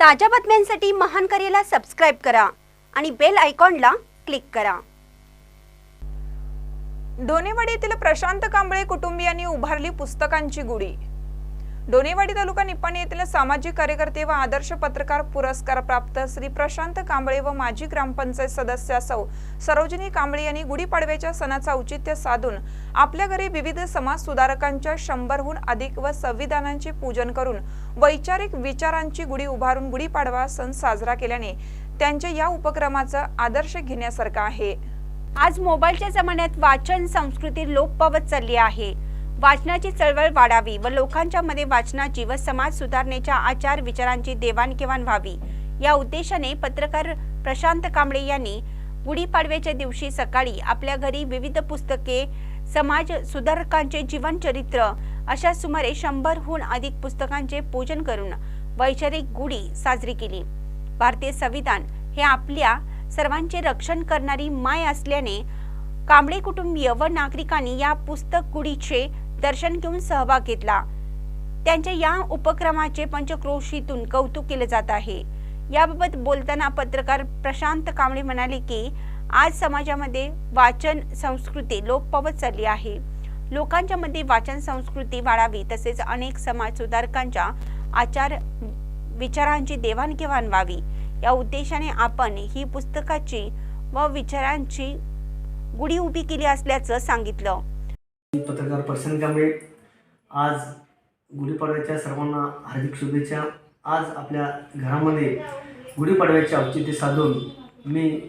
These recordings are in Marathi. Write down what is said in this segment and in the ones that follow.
ताज्या बातम्यांसाठी महान करेला सबस्क्राईब करा आणि बेल आयकॉनला क्लिक करा. डोनेवाडी येथील प्रशांत कांबळे कुटुंबियांनी उभारली पुस्तकांची गुढी. डोनेवाडी तालुका निपाणी येथील सामाजिक कार्यकर्ते व आदर्श पत्रकार पुरस्कार प्राप्त श्री प्रशांत कांबळे व माजी ग्रामपंचायत सदस्य सौ सरोजिनी कांबळे यांनी गुढीपाडव्याच्या सणाचं औचित्य साधून आपल्या घरी विविध समाज सुधारकांच्या शंभरहून अधिक व संविधानांचे पूजन करून वैचारिक विचारांची गुढी उभारून गुढीपाडवा सण साजरा केल्याने त्यांच्या या उपक्रमाचा आदर्श घेण्यासारखा आहे. आज मोबाईलच्या जमान्यात वाचन संस्कृती लोप पावत चालली आहे. वाचनाची चळवळ वाढावी व लोकांच्या मध्ये वाचनाची व समाज सुधारणेच्या आचार विचारांची देवाणघेवाण व्हावी. या उद्देशाने पत्रकार प्रशांत कांबळे यांनी गुढीपाडव्याच्या दिवशी सकाळी आपल्या घरी विविध पुस्तके समाज सुधारकांचे जीवनचरित्र अशा सुमारे शंभरहून अधिक पुस्तकांचे पूजन करून वैचारिक गुढी साजरी केली. भारतीय संविधान हे आपल्या सर्वांचे रक्षण करणारी माय असल्याने कांबळे कुटुंबीय व नागरिकांनी या पुस्तक गुढीचे दर्शन घेऊन सहभाग घेतला. त्यांच्या या उपक्रमाचे पंचक्रोशीतून कौतुक केले जात आहे. याबाबत बोलताना पत्रकार प्रशांत कांबळे म्हणाले की आज समाजामध्ये वाचन संस्कृती लोप पावत चालली आहे. लोकांच्या मध्ये वाचन संस्कृती वाढावी तसेच अनेक समाज सुधारकांच्या आचार विचारांची देवाणघेवाण व्हावी. या उद्देशाने आपण ही पुस्तकाची व विचारांची गुढी उभी केली असल्याचं सांगितलं. पत्रकार प्रशांत कांबळे आज गुढीपाडव्याच्या सर्वांना हार्दिक शुभेच्छा. आज आपल्या घरामध्ये गुढीपाडव्याचे औचित्य साधून मी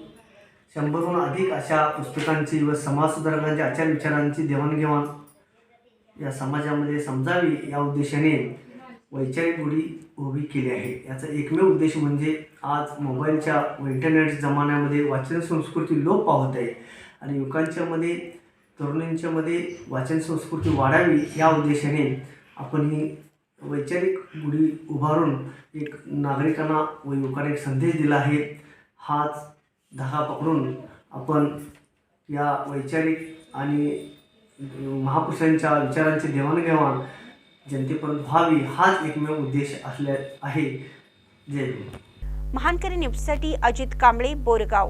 शंभरहून अधिक अशा पुस्तकांची व समाजसुधारकांच्या आचार विचारांची देवाणघेवाण या समाजामध्ये समजावी या उद्देशाने वैचारिक गुढी उभी केली आहे. याचा एकमेव उद्देश म्हणजे आज मोबाईलच्या व इंटरनेट जमान्यामध्ये वाचन संस्कृती लोप पावत आहे. आणि युवकांच्यामध्ये तरुणांच्यामध्ये वाचन संस्कृती वाढावी या उद्देशाने आपण ही वैचारिक गुढी उभारून एक नागरिकांना व युवकांना एक संदेश दिला आहे. हाच धागा पकडून आपण या वैचारिक आणि महापुरुषांच्या विचारांची देवाणघेवाण जनतेपर्यंत व्हावी हाच एकमेव उद्देश असल्या आहे. जय महानकरी न्यूजसाठी अजित कांबळे बोरगाव.